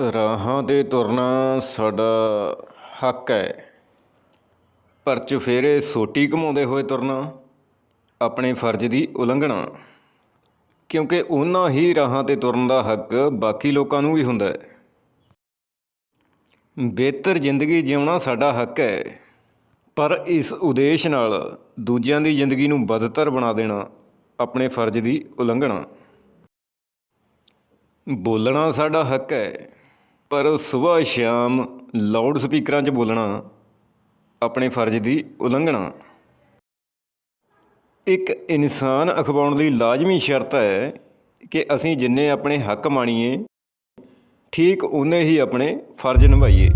ਰਾਹਾਂ 'ਤੇ ਤੁਰਨਾ ਸਾਡਾ ਹੱਕ ਹੈ। ਪਰ ਚੁਫੇਰੇ ਸੋਟੀ ਘੁਮਾਉਂਦੇ ਹੋਏ ਤੁਰਨਾ, ਆਪਣੇ ਫਰਜ਼ ਦੀ ਉਲੰਘਣਾ। ਕਿਉਂਕਿ ਉਹਨਾਂ ਹੀ ਰਾਹਾਂ 'ਤੇ ਤੁਰਨ ਦਾ ਹੱਕ ਬਾਕੀ ਲੋਕਾਂ ਨੂੰ ਵੀ ਹੁੰਦਾ ਹੈ। ਬਿਹਤਰ ਜ਼ਿੰਦਗੀ ਜਿਉਣਾ ਸਾਡਾ ਹੱਕ ਹੈ। ਪਰ ਇਸ ਉਦੇਸ਼ ਨਾਲ ਦੂਜਿਆਂ ਦੀ ਜ਼ਿੰਦਗੀ ਨੂੰ ਬਦਤਰ ਬਣਾ ਦੇਣਾ ਆਪਣੇ ਫਰਜ਼ ਦੀ ਉਲੰਘਣਾ। ਬੋਲਣਾ ਸਾਡਾ ਹੱਕ ਹੈ। ਪਰ ਸਵੇਰ ਸ਼ਾਮ ਲਾਊਡ ਸਪੀਕਰਾਂ 'ਚ ਬੋਲਣਾ ਆਪਣੇ ਫਰਜ਼ ਦੀ ਉਲੰਘਣਾ। ਇੱਕ ਇਨਸਾਨ ਅਖਵਾਉਣ ਲਈ ਲਾਜ਼ਮੀ ਸ਼ਰਤ ਹੈ ਕਿ ਅਸੀਂ ਜਿੰਨੇ ਆਪਣੇ ਹੱਕ ਮਾਣੀਏ, ਠੀਕ ਉਨੇ ਹੀ ਆਪਣੇ ਫਰਜ਼ ਨਿਭਾਈਏ।